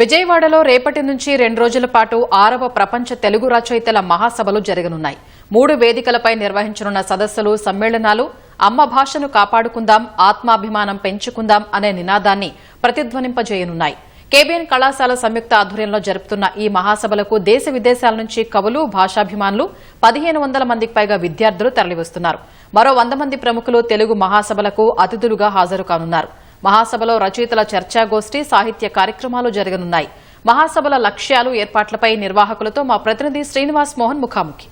విజయవాడలో రేపటి నుంచి రెండు రోజుల పాటు ఆరవ ప్రపంచ తెలుగు రచయితల మహాసభలు జరగనున్నాయి. మూడు వేదికలపై నిర్వహించనున్న సదస్సులు సమ్మేళనాలు అమ్మ భాషను కాపాడుకుందాం ఆత్మాభిమానం పెంచుకుందాం అనే నినాదాన్ని ప్రతిధ్వనింపజేయనున్నాయి. కేబిఎన్ కళాశాల సంయుక్త ఆధ్వర్యంలో జరుపుతున్న ఈ మహాసభలకు దేశ విదేశాల నుంచి కవులు భాషాభిమానులు పదిహేను వందల మందికి పైగా విద్యార్థులు తరలివస్తున్నారు. మరో వంద మంది ప్రముఖులు తెలుగు మహాసభలకు అతిథులుగా హాజరు కానున్నారు. మహాసభలో రచయితల చర్చాగోష్ఠి సాహిత్య కార్యక్రమాలు జరగనున్నాయి. మహాసభల లక్ష్యాలు ఏర్పాట్లపై నిర్వాహకులతో మా ప్రతినిధి శ్రీనివాస్ మోహన్ ముఖాముఖి.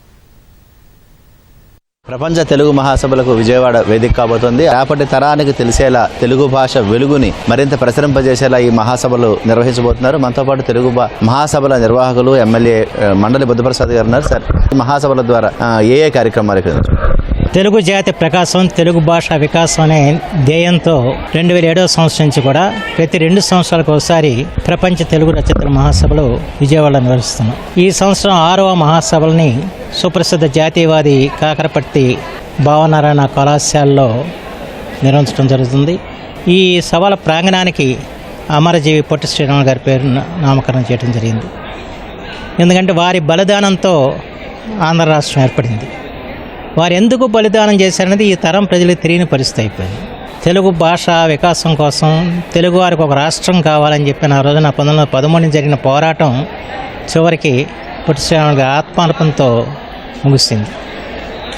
ప్రపంచ తెలుగు మహాసభలకు విజయవాడ వేదిక కాబోతోంది. రేపటి తరానికి తెలిసేలా తెలుగు భాష వెలుగుని మరింత ప్రసరింపజేసేలా ఈ మహాసభలు నిర్వహించబోతున్నారు. మనతో పాటు తెలుగు భా- మహాసభల నిర్వాహకులు ఎమ్మెల్యే మండలి బుద్ధప్రసాద్ గారు ఉన్నారు సార్. మహాసభల ద్వారా ఏ ఏ కార్యక్రమాలు ఇక్కడ తెలుగు జాతి ప్రకాశం తెలుగు భాష వికాసం అనే ధ్యేయంతో రెండు వేల ఏడవ సంవత్సరం నుంచి కూడా ప్రతి రెండు సంవత్సరాలకు ఒకసారి ప్రపంచ తెలుగు రచయితల మహాసభలు విజయవాడలో నిర్వహిస్తున్నాం. ఈ సంవత్సరం ఆరవ మహాసభల్ని సుప్రసిద్ధ జాతీయవాది కాకరపర్తి భావనారాయణ కళాశాలలో నిర్వహించడం జరుగుతుంది. ఈ సభల ప్రాంగణానికి అమరజీవి పొట్టి శ్రీరాములు గారి పేరు నామకరణం చేయడం జరిగింది. ఎందుకంటే వారి బలిదానంతో ఆంధ్ర రాష్ట్రం ఏర్పడింది. వారు ఎందుకు బలిదానం చేశారనేది ఈ తరం ప్రజలకు తెలియని పరిస్థితి అయిపోయింది. తెలుగు భాష వికాసం కోసం తెలుగు వారికి ఒక రాష్ట్రం కావాలని చెప్పిన ఆ రోజున పంతొమ్మిది వందల పదమూడు జరిగిన పోరాటం చివరికి పొట్టి ఆత్మార్పణతో ముగిసింది.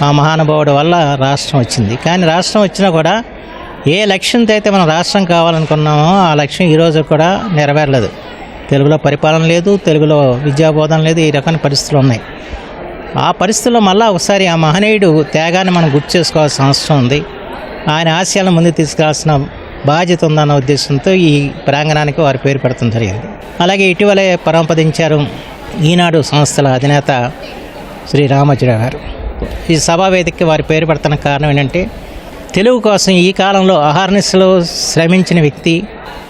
ఆ మహానుభావుడి వల్ల రాష్ట్రం వచ్చింది. కానీ రాష్ట్రం వచ్చినా కూడా ఏ లక్ష్యంతో అయితే మనం రాష్ట్రం కావాలనుకున్నామో ఆ లక్ష్యం ఈరోజు కూడా నెరవేరలేదు. తెలుగులో పరిపాలన లేదు తెలుగులో విద్యాబోధన లేదు ఈ రకమైన పరిస్థితులు ఉన్నాయి. ఆ పరిస్థితుల్లో మళ్ళీ ఒకసారి ఆ మహనీయుడు త్యాగాన్ని మనం గుర్తు చేసుకోవాల్సిన అవసరం ఉంది. ఆయన ఆశయాలను ముందుకు తీసుకురావాల్సిన బాధ్యత ఉందన్న ఉద్దేశంతో ఈ ప్రాంగణానికి వారి పేరు పెడతాం జరిగింది. అలాగే ఇటీవలే పరంపదించారు ఈనాడు సంస్థల అధినేత శ్రీ రామోజీరావు గారు. ఈ సభావేదికకి వారి పేరు పెడుతున్న కారణం ఏంటంటే తెలుగు కోసం ఈ కాలంలో అహార్నిస్లో శ్రమించిన వ్యక్తి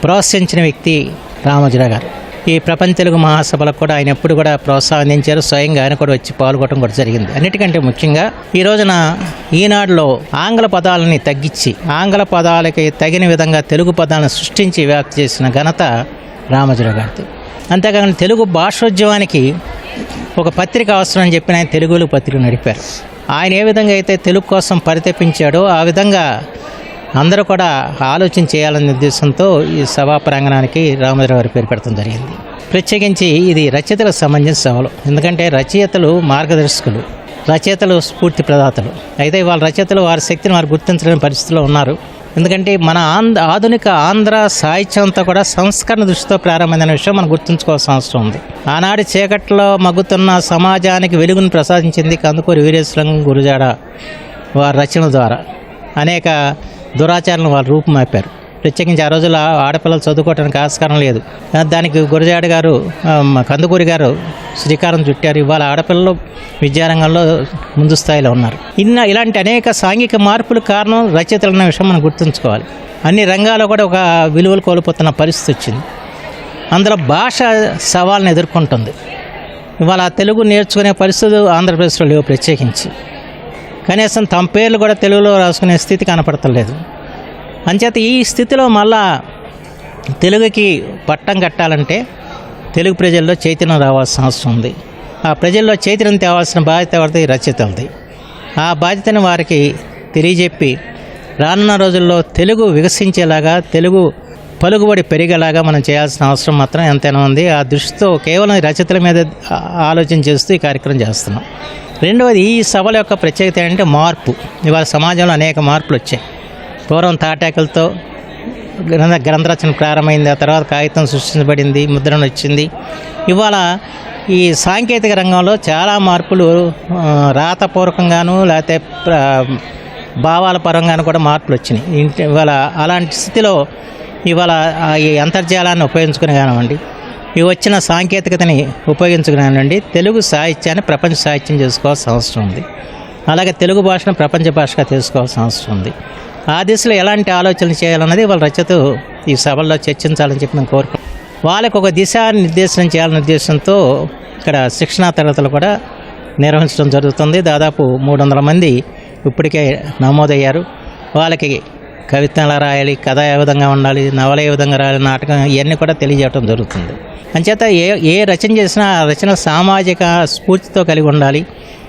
ప్రోత్సహించిన వ్యక్తి రామోజీరావు గారు. ఈ ప్రపంచ తెలుగు మహాసభలకు కూడా ఆయన ఎప్పుడు కూడా ప్రోత్సాహం స్వయంగా ఆయన కూడా వచ్చి పాల్గొనడం కూడా జరిగింది. అన్నిటికంటే ముఖ్యంగా ఈ రోజున ఈనాడులో ఆంగ్ల పదాలని తగ్గించి ఆంగ్ల పదాలకి తగిన విధంగా తెలుగు పదాలను సృష్టించి వ్యాప్తి చేసిన ఘనత రామోజీరావు గారిది. అంతేకాకుండా తెలుగు భాషోద్యమానికి ఒక పత్రిక అవసరం అని చెప్పి ఆయన తెలుగులో పత్రిక నడిపారు. ఆయన ఏ విధంగా అయితే తెలుగు కోసం పరితపించాడో ఆ విధంగా అందరూ కూడా ఆలోచన చేయాలనే ఉద్దేశంతో ఈ సభా ప్రాంగణానికి రామోజీరావు గారి పేరు పెడతాం జరిగింది. ప్రత్యేకించి ఇది రచయితలకు సంబంధించిన సభలు. ఎందుకంటే రచయితలు మార్గదర్శకులు రచయితలు స్ఫూర్తి ప్రదాతలు. అయితే వాళ్ళ రచయితలు వారి శక్తిని వారు గుర్తించలేని పరిస్థితిలో ఉన్నారు. ఎందుకంటే మన ఆంధ్ర ఆధునిక ఆంధ్ర సాహిత్యం అంతా కూడా సంస్కరణ దృష్టితో ప్రారంభమైన విషయం మనం గుర్తుంచుకోవాల్సిన అవసరం ఉంది. ఆనాడు చీకట్లో మగ్గుతున్న సమాజానికి వెలుగును ప్రసాదించింది కందుకూరి వీరేశ్వరం గురుజాడ వారి రచన ద్వారా. అనేక దురాచారాలను వాళ్ళు రూపుమాపారు ప్రత్యేకించి ఆ రోజుల్లో ఆడపిల్లలు చదువుకోవడానికి ఆస్కారం లేదు. దానికి గురజాడ గారు కందుకూరి గారు శ్రీకారం చుట్టారు. ఇవాళ ఆడపిల్లలు విద్యారంగంలో ముందు స్థాయిలో ఉన్నారు. ఇన్న ఇలాంటి అనేక సాంఘిక మార్పులు కారణం రచయితలు అన్న విషయం మనం గుర్తుంచుకోవాలి. అన్ని రంగాల్లో కూడా ఒక విలువలు కోల్పోతున్న పరిస్థితి వచ్చింది. అందులో భాష సవాళ్ళను ఎదుర్కొంటుంది. ఇవాళ తెలుగు నేర్చుకునే పరిస్థితులు ఆంధ్రప్రదేశ్లో లేవు ప్రత్యేకించి. కనీసం తమ పేర్లు కూడా తెలుగులో రాసుకునే స్థితి కనపడతలేదు. అంచేత ఈ స్థితిలో మళ్ళా తెలుగుకి పట్టం కట్టాలంటే తెలుగు ప్రజల్లో చైతన్యం రావాల్సిన అవసరం ఉంది. ఆ ప్రజల్లో చైతన్యం తేవాల్సిన బాధ్యత ఎవరిది? రచయితలది. ఆ బాధ్యతను వారికి తెలియజెప్పి రానున్న రోజుల్లో తెలుగు వికసించేలాగా తెలుగు పలుకుబడి పెరిగేలాగా మనం చేయాల్సిన అవసరం మాత్రం ఎంతైనా ఉంది. ఆ దృష్టితో కేవలం రచయితల మీద ఆలోచన చేస్తూ ఈ కార్యక్రమం చేస్తున్నాం. రెండవది ఈ సభల యొక్క ప్రత్యేకత ఏంటంటే మార్పు. ఇవాళ సమాజంలో అనేక మార్పులు వచ్చాయి. పూర్వం తాటాకులతో గ్రంథ గ్రంథరచన ప్రారంభమైంది ఆ తర్వాత కాగితం సృష్టించబడింది ముద్రణ వచ్చింది. ఇవాళ ఈ సాంకేతిక రంగంలో చాలా మార్పులు రాతపూర్వకంగాను లేకపోతే భావాల పరంగాను కూడా మార్పులు వచ్చినాయి. ఇంటి ఇవాళ అలాంటి స్థితిలో ఇవాళ ఈ అంతర్జాలాన్ని ఉపయోగించుకుని కానివ్వండి ఈ వచ్చిన సాంకేతికతని ఉపయోగించుకున్నానండి. తెలుగు సాహిత్యాన్ని ప్రపంచ సాహిత్యం చేసుకోవాల్సిన అవసరం ఉంది. అలాగే తెలుగు భాషను ప్రపంచ భాషగా తెలుసుకోవాల్సిన అవసరం ఉంది. ఆ దిశలో ఎలాంటి ఆలోచనలు చేయాలన్నది వాళ్ళ రచయిత ఈ సభల్లో చర్చించాలని చెప్పి మేము కోరుకుంటున్నాం వాళ్ళకు ఒక దిశానిర్దేశనం చేయాలనే ఉద్దేశంతో ఇక్కడ శిక్షణా తరగతులు కూడా నిర్వహించడం జరుగుతుంది. దాదాపు మూడు వందల మంది ఇప్పటికే నమోదయ్యారు. వాళ్ళకి కవిత్వం ఎలా రాయాలి కథ ఏ విధంగా ఉండాలి నవల ఏ విధంగా రాయాలి నాటకం ఇవన్నీ కూడా తెలియజేయడం జరుగుతుంది. అంచేత ఏ ఏ రచన చేసినా ఆ రచన సామాజిక స్ఫూర్తితో కలిగి ఉండాలి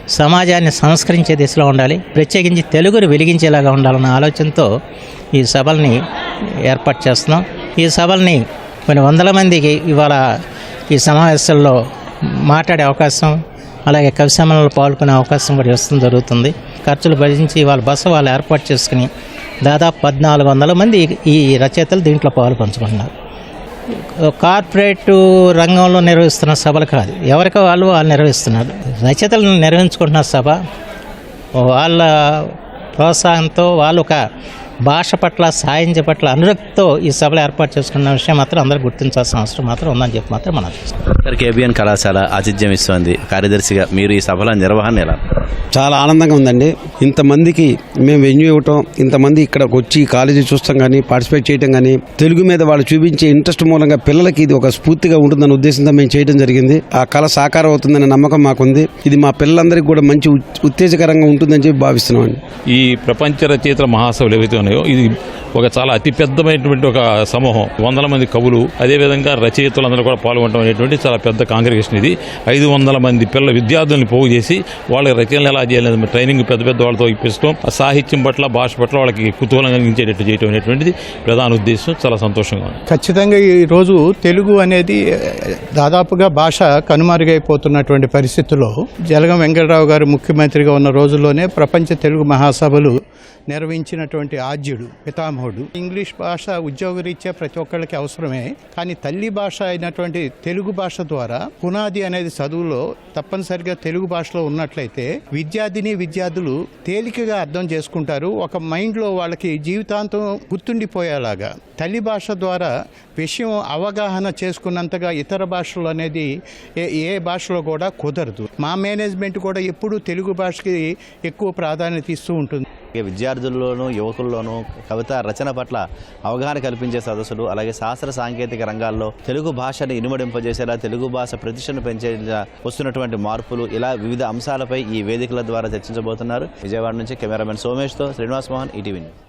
సమాజాన్ని సంస్కరించే దిశలో ఉండాలి ప్రత్యేకించి తెలుగును వెలిగించేలాగా ఉండాలన్న ఆలోచనతో ఈ సభల్ని ఏర్పాటు చేస్తున్నాం. ఈ సభల్ని కొన్ని వందల మందికి ఇవాళ ఈ సమావేశాల్లో మాట్లాడే అవకాశం అలాగే కవి సమ్మేళనలో పాల్గొనే అవకాశం కూడా ఇస్తుంది జరుగుతుంది. ఖర్చులు భరించి వాళ్ళ బస్సు వాళ్ళు ఏర్పాటు చేసుకుని దాదాపు పద్నాలుగు వందల మంది ఈ రచయితలు దీంట్లో పాలు పంచుకుంటున్నారు కార్పొరేట్ రంగంలో నిర్వహిస్తున్న సభలు కాదు ఎవరికి వాళ్ళు వాళ్ళు నిర్వహిస్తున్నారు. రచయితలు నిర్వహించుకుంటున్న సభ వాళ్ళ ప్రోత్సాహంతో వాళ్ళు ఒక భాష పట్ల సాయం పట్ల అనురక్తితో ఈ సభలు ఏర్పాటు చేసుకున్న విషయం మాత్రం అందరూ గుర్తించాల్సిన అవసరం మాత్రం ఉందని చెప్పి మాత్రం మనం సార్ కేబిఎన్ కళాశాల ఆతిథ్యం ఇస్తోంది. కార్యదర్శిగా మీరు ఈ సభల నిర్వహణ ఎలా? చాలా ఆనందంగా ఉందండి. ఇంతమందికి మేము వెన్యూ ఇవ్వటం ఇంతమంది ఇక్కడికి వచ్చి కాలేజీ చూస్తాం కానీ పార్టిసిపేట్ చేయడం కానీ తెలుగు మీద వాళ్ళు చూపించే ఇంట్రెస్ట్ మూలంగా పిల్లలకి ఇది ఒక స్ఫూర్తిగా ఉంటుందన్న ఉద్దేశంతో మేము చేయడం జరిగింది. ఆ కళ సాకారం అవుతుందనే నమ్మకం మాకుంది. ఇది మా పిల్లలందరికీ కూడా మంచి ఉత్- ఉత్తేజకరంగా ఉంటుందని చెప్పి భావిస్తున్నామండి. ఈ ప్రపంచ రచయితల మహాసభలు ఏవైతే ఉన్నాయో? ఇది ఒక చాలా అతిపెద్దమైనటువంటి ఒక సమూహం. వందల మంది కవులు అదేవిధంగా రచయితలందరూ కూడా పాల్గొనడం అనేటువంటి చాలా పెద్ద కాంగ్రిగేషన్ ఇది. ఐదు వందల మంది పిల్లల విద్యార్థుల్ని పోగు చేసి వాళ్ళకి రచనలు ఎలా చేయాలి ట్రైనింగ్ పెద్ద పెద్ద వాళ్ళతో ఇప్పిస్తాం ఆ సాహిత్యం పట్ల భాష పట్ల వాళ్ళకి కుతూహలం కలిగించేటట్టు చేయడం అనేటువంటిది ప్రధాన ఉద్దేశం. చాలా సంతోషంగా ఉంది. ఖచ్చితంగా ఈరోజు తెలుగు అనేది దాదాపుగా భాష కనుమరుగైపోతున్నటువంటి పరిస్థితుల్లో జలగం వెంకటరావు గారు ముఖ్యమంత్రిగా ఉన్న రోజుల్లోనే ప్రపంచ తెలుగు మహాసభలు నిర్వహించినటువంటి ఆద్యుడు పితామహుడు. ఇంగ్లీష్ భాష ఉద్యోగరీత్యా ప్రతి ఒక్కళ్ళకి అవసరమే కానీ తల్లి భాష అయినటువంటి తెలుగు భాష ద్వారా పునాది అనేది చదువులో తప్పనిసరిగా తెలుగు భాషలో ఉన్నట్లయితే విద్యార్థిని విద్యార్థులు తేలికగా అర్థం చేసుకుంటారు. ఒక మైండ్లో వాళ్ళకి జీవితాంతం గుర్తుండిపోయేలాగా తల్లి భాష ద్వారా విషయం అవగాహన చేసుకున్నంతగా ఇతర భాషలు అనేది ఏ ఏ భాషలో కూడా కుదరదు. మా మేనేజ్మెంట్ కూడా ఎప్పుడూ తెలుగు భాషకి ఎక్కువ ప్రాధాన్యత ఇస్తూ ఉంటుంది. విద్యార్థుల్లోనూ యువకుల్లోనూ కవిత రచన పట్ల అవగాహన కల్పించే సదస్సులు అలాగే శాస్త్ర సాంకేతిక రంగాల్లో తెలుగు భాషను ఇనుమడింపజేసేలా తెలుగు భాష ప్రతిష్టను పెంచేలా వస్తున్నటువంటి మార్పులు ఇలా వివిధ అంశాలపై ఈ వేదికల ద్వారా చర్చించబోతున్నారు. విజయవాడ నుంచి కెమెరామెన్ సోమేష్తో శ్రీనివాస్ మోహన్ ఈటీవీ న్యూస్.